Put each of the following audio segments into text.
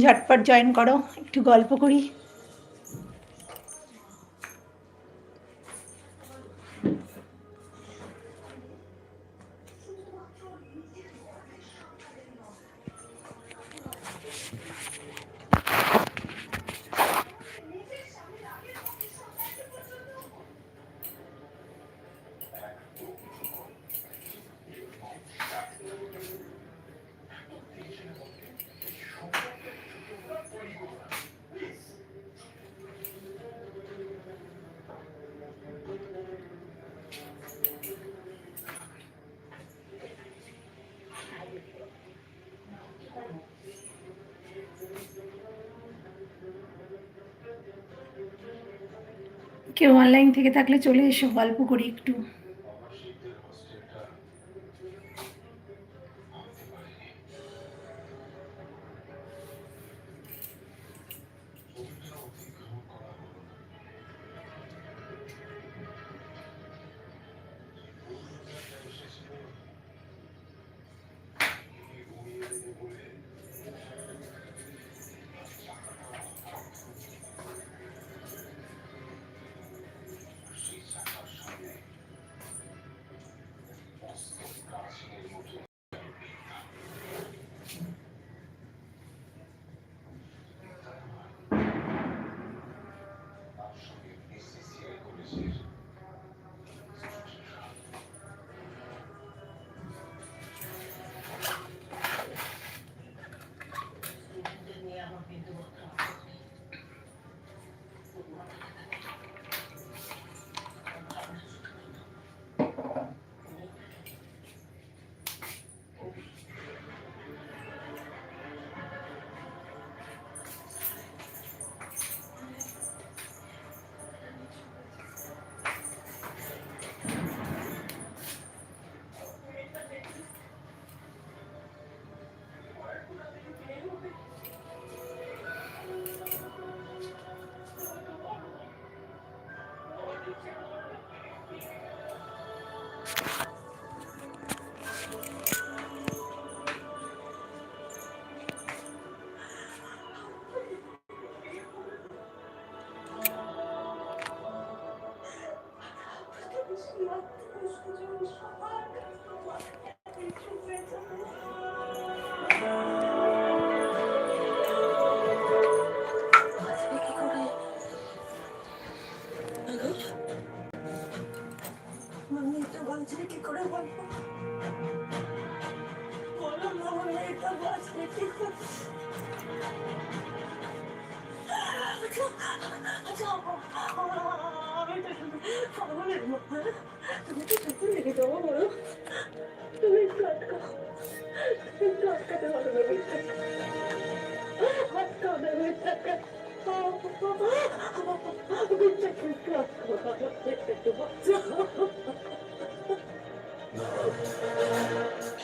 ঝটপট জয়েন করো একটু গল্প করি কেউ অনলাইন থেকে থাকলে চলে এসো গল্প করি একটু। আচ্ছা,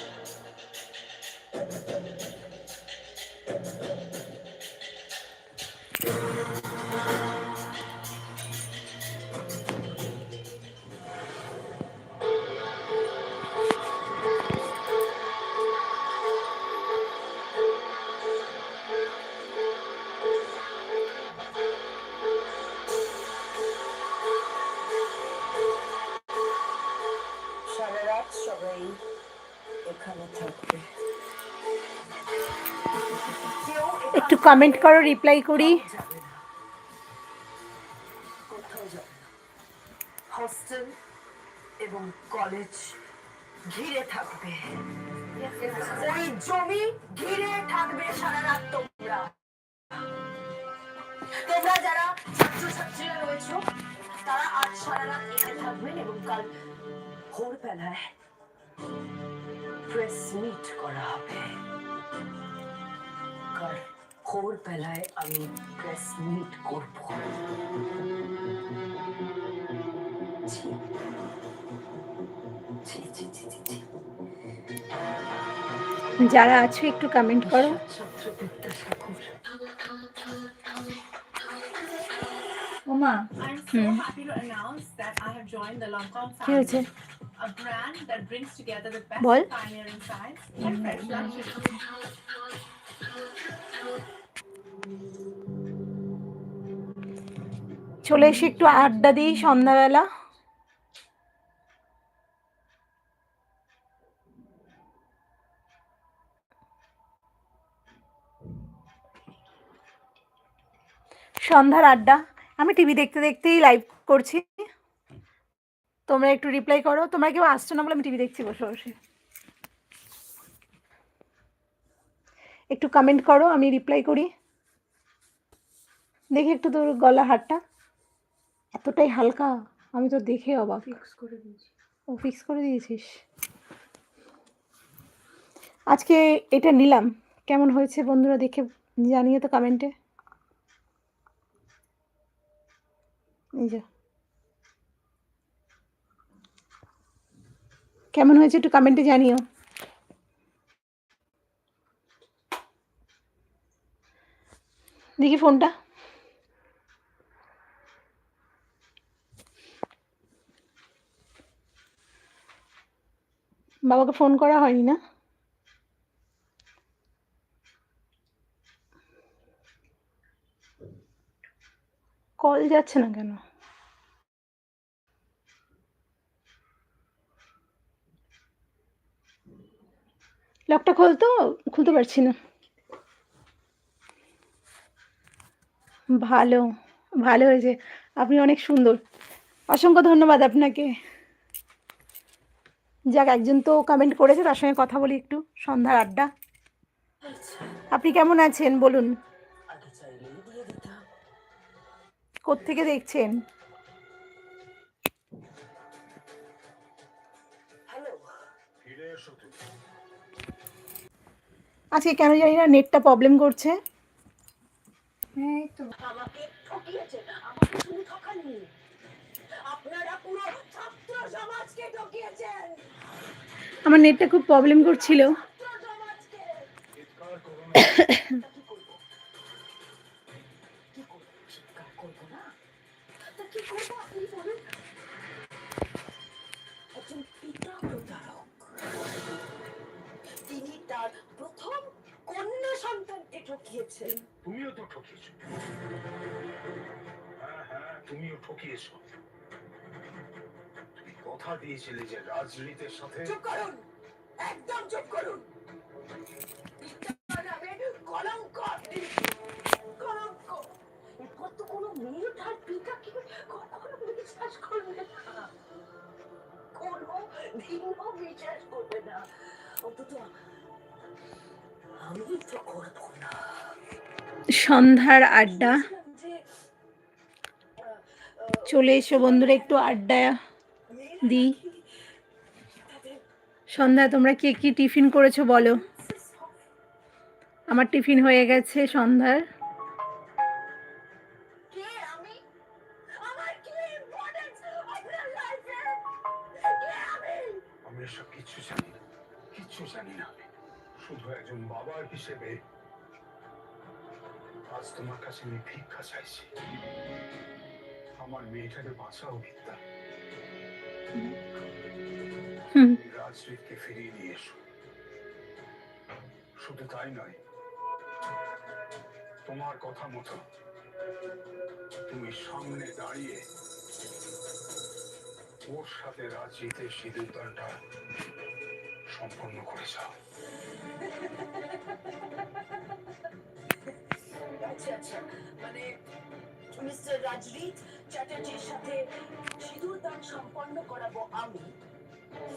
কমেন্ট করো রিপ্লাই করি। ভোরবেলায় আমি প্রেস মিট করব যারা আছো একটু কমেন্ট করো Hmm. Longkong কি হয়েছে a brand that brings together the best Bol. pioneering science and fresh luxury. চলে এসে একটু আড্ডা দিই সন্ধ্যাবেলা। সন্ধ্যার আড্ডা। আমি টিভি দেখতে দেখতেই লাইভ করছি। তোমরা একটু রিপ্লাই করো। তোমরা কেউ আসছো না বলে আমি টিভি দেখছি, বসে বসে। একটু কমেন্ট করো, আমি রিপ্লাই করি। দেখি একটু তোর গলা হাটটা এতটাই হালকা আমি তো দেখে অবাক। Fix করে দিয়েছি। ও ফিক্স করে দিয়েছিস? আজকে এটা নিলাম। কেমন হয়েছে বন্ধুরা দেখে জানিয়ে তো কমেন্টে কেমন হয়েছে একটু কমেন্টে জানিও। দেখি ফোনটা বাবাকে ফোন করা হয়নি না? কল যাচ্ছে না কেন? লকটা খুলতো খুলতে পারছি না। ভালো ভালো হয়েছে। আপনি অনেক সুন্দর। অসংখ্য ধন্যবাদ আপনাকে। যাক একজন তো কমেন্ট করেছে তার সঙ্গে কথা বলি একটু সন্ধ্যার আড্ডা। আপনি কেমন আছেন বলুন? কোত্থেকে দেখছেন? আজকে কেন জানি না নেটটা প্রবলেম করছে। এই তো। আমাকে ঠকিয়েছে আমাকে শুধু ঠকাননি আপনারা পুরো ছাত্র সমাজকে ঠকিয়েছেন। আমার নেটটা খুব প্রবলেম করছিল। তিনি তার প্রথম কন্যা সন্তানকে ঠকিয়েছেন। তুমিও তো ঠকিয়েছো। হ্যাঁ হ্যাঁ তুমিও ঠকিয়েছো। কথা দিয়েছিলে যে রাজনীতির সাথে চুপ করুন! একদম চুপ করুন! কলঙ্ক কলঙ্ক! এরপর তো কোনো মেয়ে তার পিতাকে কখনো বিশ্বাস করবে না? কোনো দিনও বিশ্বাস করবে না। অন্তত আমি তো করব না। সন্ধ্যার আড্ডা। চলে এসো বন্ধুরা একটু আড্ডা দিই কি সন্ধ্যা তোমরা কে কি টিফিন করেছ বলো? আমার টিফিন হয়ে গেছে সন্ধ্যার। আমার শুধু একজন বাবার হিসেবে আজ তোমার কাছে আমি ভিক্ষা চাইছি। মেয়েটাকে বাঁচাও বিদ্যা রাজনীতিকে ফিরিয়ে নিয়ে এসো। শুধু তাই নয় তোমার কথা মতো তুমি সামনে দাঁড়িয়ে ওর সাথে রাজনীতির সিদ্ধান্তটা সম্পন্ন করে যাও। আচ্ছা আচ্ছা। মানে মিস্টার রাজরিত চ্যাটার্জির সাথে সিঁদুর দান সম্পন্ন করাবো আমি।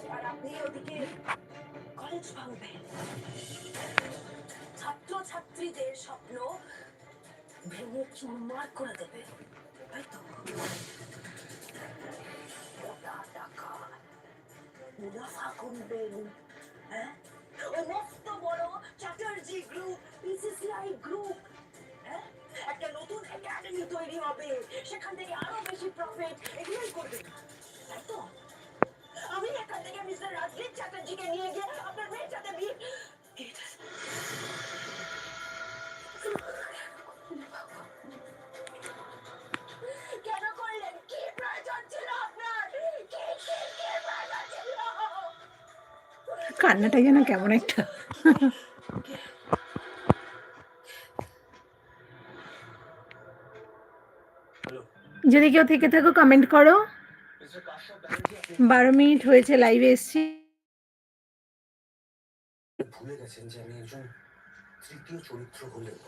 আর আপনি ওদিকে কলেজ ভাঙবেন। ছাত্র ছাত্রীদের স্বপ্ন ভেঙে চুরমার করে দেবে। তাই তো? মোটা টাকা। মুনাফা করবেন। হ্যাঁ? মস্ত বড় চ্যাটার্জি গ্রুপ বিসিসিআই গ্রুপ নতুন তৈরি হবে। সেখান থেকে আরও বেশি প্রফিট এগুলোই করবে। তাই তো আমি এখান থেকে মিস্টার রাজদীপ চ্যাটার্জিকে নিয়ে গিয়ে আপনার মেয়ের সাথে বিয়ে কেন করলেন? কি প্রয়োজন ছিল আপনার? কি কি কি প্রয়োজন ছিল? কান্নাটা যেন কেমন একটা যদি কেউ থেকে থাকো কমেন্ট করো। বারো মিনিট হয়েছে লাইভে এসছি। ভুলে গেছেন যে আমি একজন তৃতীয় চরিত্র হলেও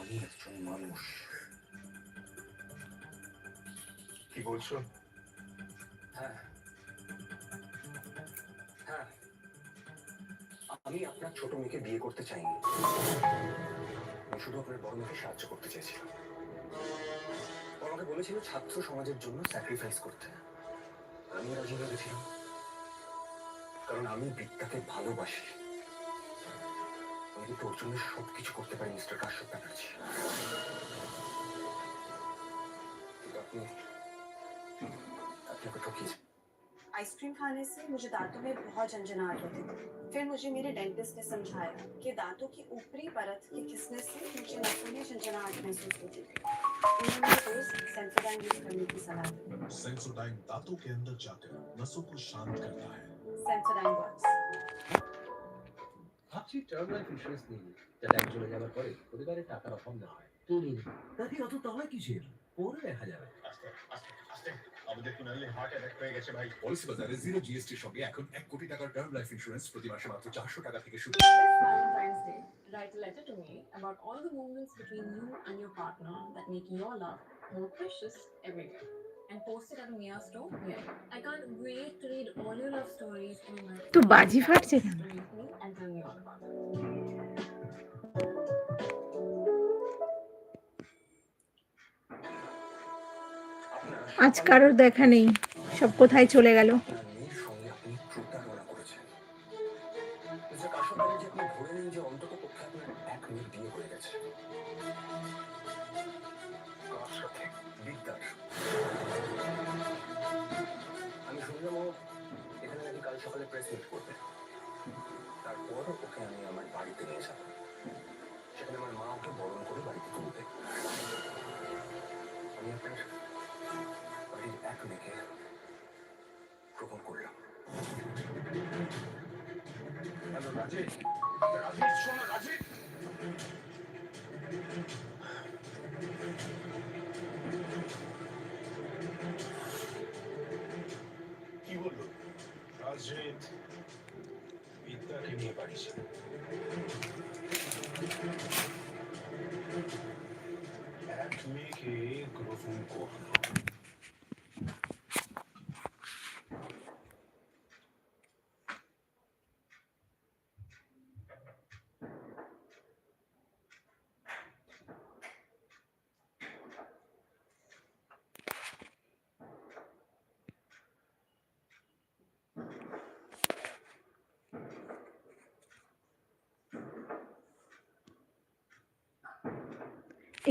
আমি একজন মানুষ। কি বলছো? হ্যাঁ। হ্যাঁ। আমি আপনার ছোট মেয়েকে বিয়ে করতে চাইনি। আমি শুধু আপনার বড় মেয়েকে সাহায্য করতে চেয়েছিলাম আমাকে বলেছিল ছাত্র সমাজের জন্য স্যাক্রিফাইস করতে আমি রাজি হয়ে গেছিলাম কারণ আমি বিদ্যাকে ভালোবাসি আমি কিন্তু ওর জন্য সবকিছু করতে পারি মিস্টার কাশ্যপ ব্যানার্জি কিন্তু আপনি আপনি ওকে ঠকিয়েছেন आइसक्रीम खाने से मुझे दांतों में बहुत झंझनाहट होती थी फिर मुझे मेरे डेंटिस्ट ने समझाया कि दांतों की ऊपरी परत के घिसने से मुझे नसों में झंझनाहट महसूस होती थी उन्होंने मुझे रोज सेंसोडाइन यूज करने की सलाह दी सेंसोडाइन दांतों के अंदर जाकर नसों को शांत करता है सेंसोडाइन वर्क्स ভাবছি টার্ম লাইফ ইন্স্যুরেন্স নিয়ে নিই, যাতে আমি চলে যাওয়ার পরে পরিবারের টাকার অভাব না হয় তুমি তাকে অত তাহলে কিসের পরে দেখা যাবে আস্তে আস্তে আস্তে আমাদের ফিনালি হার্ট অ্যাটাক হয়ে গেছে ভাই পলিসি বাজারে জিরো জিএসটির সঙ্গে এখন এক কোটি টাকার টার্ম লাইফ ইন্স্যুরেন্স প্রতি মাসে মাত্র চারশো টাকা থেকে শুরু Valentine's Day, write a letter to me about all the moments between you and your partner that make your love more precious every day. And post it at the Mia store here. I can't wait to read all your love stories in my তো বাজি ফাটছে কেন to and tell me all about it. আজ কারোর দেখা নেই সব কোথায় চলে গেল বিয়ে হয়ে গেছে। কার সাথে বিদ্যার আমি শুনলাম ও এখানে নাকি কাল সকালে প্রেস মিট করবে। তারপর ওকে আমি আমার বাড়িতে নিয়ে যাব। সেখানে আমার মা ওকে বরণ করে বাড়িতে তুলবে। আমি আপনার বাড়ির এক মেয়েকে গ্রহণ করলাম। রাজীব রাজীব শোনো রাজীব কি বলল রাজীব বিদ্যাকে নিয়ে পারিস এক মেয়েকে গ্রহণ করল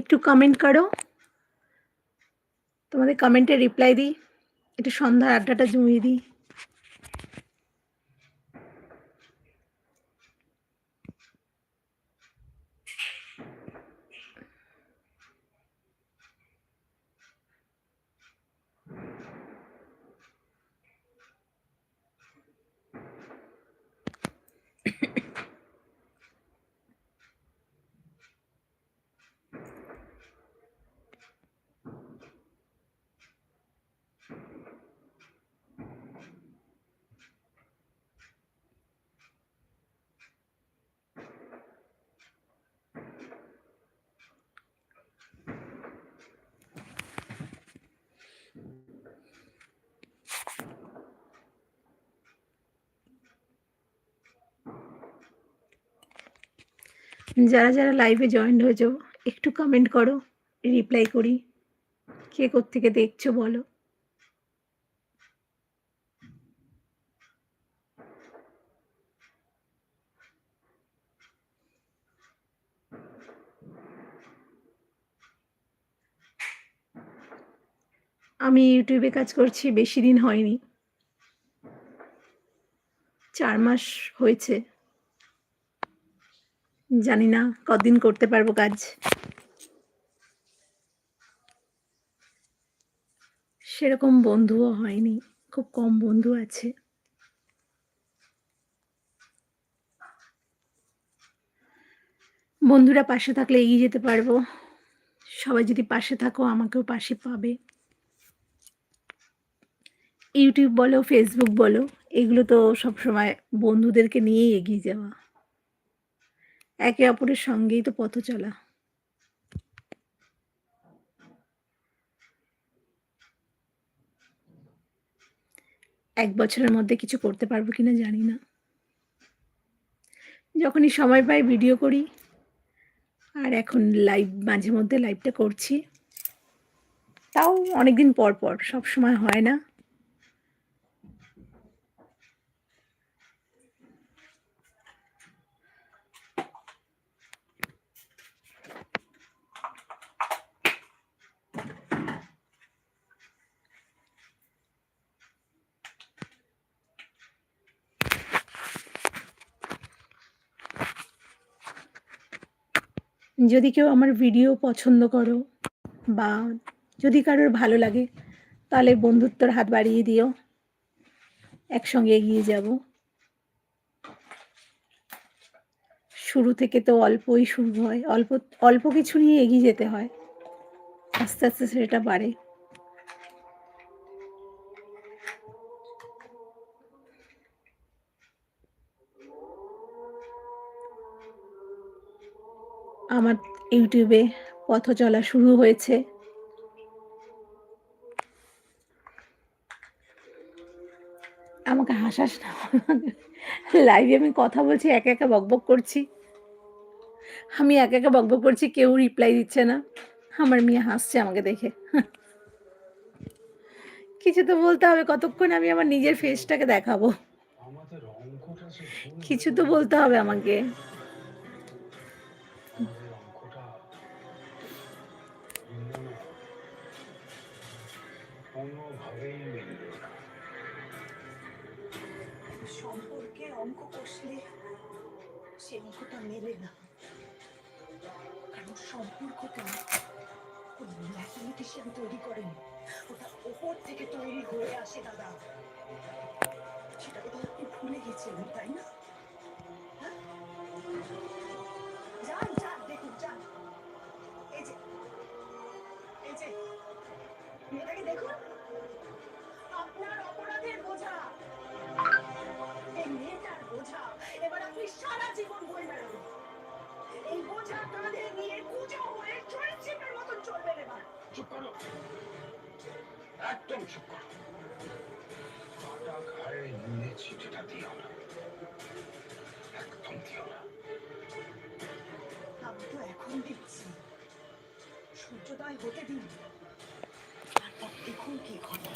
একটু কমেন্ট করো। তোমাদের কমেন্টে রিপ্লাই দিই। একটু সন্ধ্যার আড্ডাটা জমিয়ে দিই। যারা যারা লাইভে জয়েন হয়েছো, একটু কমেন্ট করো রিপ্লাই করি। কে কোত্থেকে দেখছ বলো? আমি ইউটিউবে কাজ করছি, বেশি দিন হয়নি। চার মাস হয়েছে। জানি না কদিন করতে পারব কাজ? সেরকম বন্ধুও হয়নি, খুব কম বন্ধু আছে। বন্ধুরা পাশে থাকলে এগিয়ে যেতে পারব। সবাই যদি পাশে থাকো, আমাকেও পাশে পাবে। ইউটিউব বলো ফেসবুক বলো, এগুলো তো সবসময় বন্ধুদেরকে নিয়েই এগিয়ে যাওয়া। একে অপরের সঙ্গেই তো পথ চলা। এক বছরের মধ্যে কিছু করতে পারব কিনা জানি না। যখনই সময় পাই ভিডিও করি, আর এখন লাইভ মাঝে মধ্যে লাইভটা করছি। তাও অনেকদিন পর পর, সব সময় হয় না। যদি কেউ আমার ভিডিও পছন্দ করো বা যদি কারোর ভালো লাগে, তাহলে বন্ধুত্বর হাত বাড়িয়ে দিও। একসঙ্গে এগিয়ে যাব। শুরু থেকে তো অল্পই শুরু হয়, অল্প অল্প কিছু নিয়ে এগিয়ে যেতে হয়। আস্তে আস্তে, সেটা বাড়ে। ইউটিউবে পথ চলা শুরু হয়েছে। আমাকে হাসাস না। লাইভে আমি কথা বলছি, একা একা বকবক করছি। আমি একা একা বকবক করছি, কেউ রিপ্লাই দিচ্ছে না। আমার মেয়ে হাসছে আমাকে দেখে। কিছু তো বলতে হবে, কতক্ষণ আমি আমার নিজের ফেসটাকে দেখাবো? কিছু তো বলতে হবে আমাকে। হয়ে? যান যান, দেখুন, যান। এই যে এই যে, মেয়েটাকে দেখুন। আপনার অপরাধের বোঝা। এই মেয়েটার বোঝা। এবার আপনি সারা জীবন বয়ে বেড়াবেন। এই বোঝা কাঁধে নিয়ে কুচো হয়ে চরিত্রের মতন চলবেন এবার চুপ করো। একদম চুপ করো। কাটা ঘায়ে নুনে চিঠিটা দিও না। একদম দিও না। আমি তো এখন দিচ্ছি সূর্যোদয় হতে দিন। তারপর দেখুন কি ঘটে।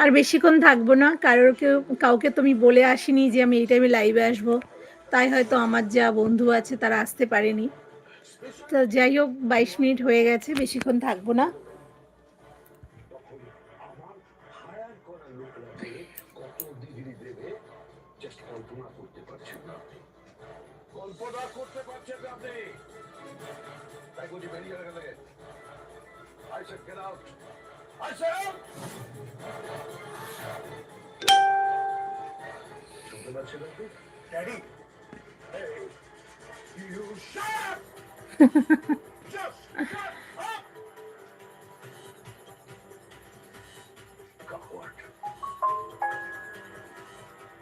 আর বেশিক্ষণ থাকব না। কারোর কেউ কাউকে তুমি বলে আসিনি যে আমি এই টাইমে লাইভে আসব। তাই হয়তো আমার যা বন্ধু আছে তারা আসতে পারেনি। তো যাই হোক, বাইশ মিনিট হয়ে গেছে, বেশিক্ষণ থাকব না।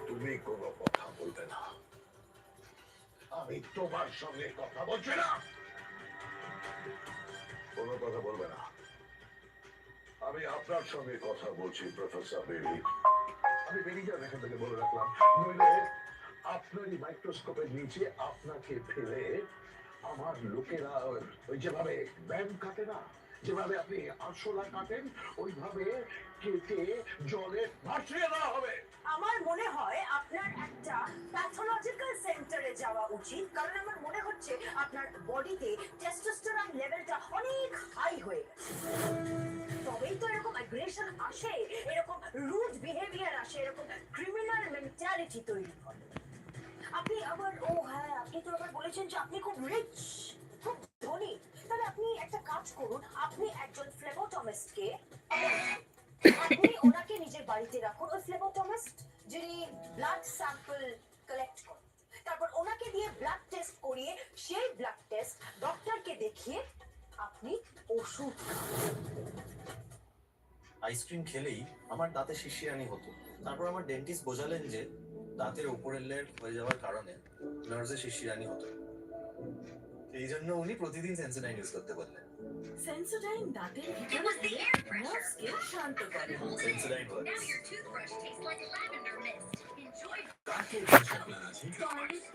তুমি কোনো কথা বলবে না আমি তোমার সঙ্গে কথা বলছি না কোনো কথা বলবে না আমি আপনার সঙ্গে কথা বলছি, প্রফেসর বেবি। আমি বেরিয়ে যান এখান থেকে বলে রাখলাম, নইলে আপনারই মাইক্রোস্কোপের নিচে আপনাকে ফেলে আমার লোকেরা ওই যেভাবে ব্যায়াম কাটে না, যেভাবে আপনি আরশোলা কাটেন, ওইভাবে কেটে জলে ভাসিয়ে দেওয়া হবে। আমার মনে হয় আপনার একটা প্যাথোলজিক্যাল সেন্টারে যাওয়া উচিত। কারণ আমার মনে হচ্ছে আপনার বডিতে টেস্টোস্টেরন লেভেলটা অনেক হাই হয়ে তবেই তো এরকম অ্যাগ্রেশন আসে, এরকম রুড বিহেভিয়ার আসে, এরকম ক্রিমিনাল মেন্টালিটি তৈরি হয় আপনি আবার, ও হ্যাঁ আপনি তো আবার বলেছেন যে আপনি খুব রিচ খুব ধনী। তাহলে আপনি একটা কাজ করুন, আপনি একজন ফ্লেবোটমিস্টকে টেস্ট ডক্টরকে দেখিয়ে আপনি ওষুধ। আইসক্রিম খেলেই আমার দাঁতে শিশিরানি হতো। তারপর আমার ডেন্টিস্ট বোঝালেন যে দাঁতের উপরের লেয়ার হয়ে যাওয়ার কারণে নার্ভে শিশিরানি হতো। এই জন্য উনি প্রতিদিন সেন্সোডাইন ইউজ করতে বললেন। সেন্সোডাইন দাঁতের ভিতরে দিয়ে নার্ভসকে শান্ত করে। সেন্সোডাইন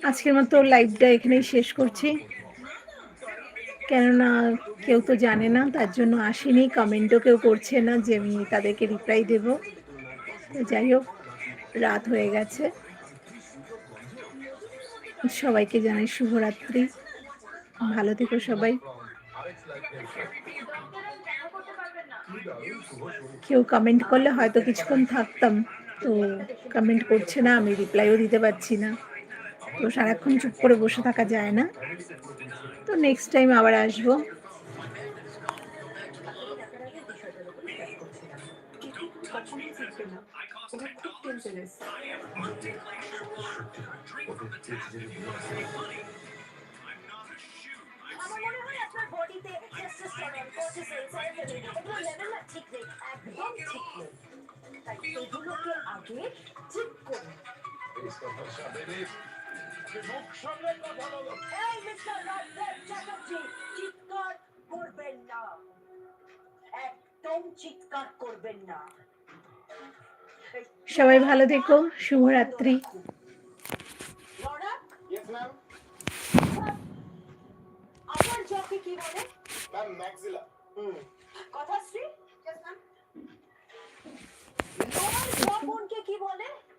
আজকের মতো লাইভটা এখানেই শেষ করছি। কেননা কেউ তো জানে না তার জন্য আসেনি কমেন্টও কেউ করছে না যে আমি তাদেরকে রিপ্লাই দেব। তো যাই হোক রাত হয়ে গেছে। সবাইকে জানাই শুভরাত্রি। ভালো থেকো সবাই। কেউ কমেন্ট করলে হয়তো কিছুক্ষণ থাকতাম, তো কমেন্ট করছে না, আমি রিপ্লাইও দিতে পারছি না। তো সারাক্ষণ চুপ করে বসে থাকা যায় না। তো নেক্সট টাইম আবার আসব। আমার মনে হয় আপনার বডিতে টেস্টোস্টেরন কর্টিসল সেরোটোনিন এগুলো লেভেল না ঠিক নেই একদম ঠিক নেই। তাই এগুলোকে আগে ঠিক করুন। প্রফেসর বেবি মুখ সামনে কথা বলো এই মিস্টার রাজদেব চ্যাটার্জি চিৎকার করবেন না। একদম চিৎকার করবেন না। সবাই ভালো থেকো শুভরাত্রি। ম্যাম আমার জবকে কি বলে? ম্যাম ম্যাক্সিলা হুম। কথা শ্রী তোমার জব বোনকে কি বলে?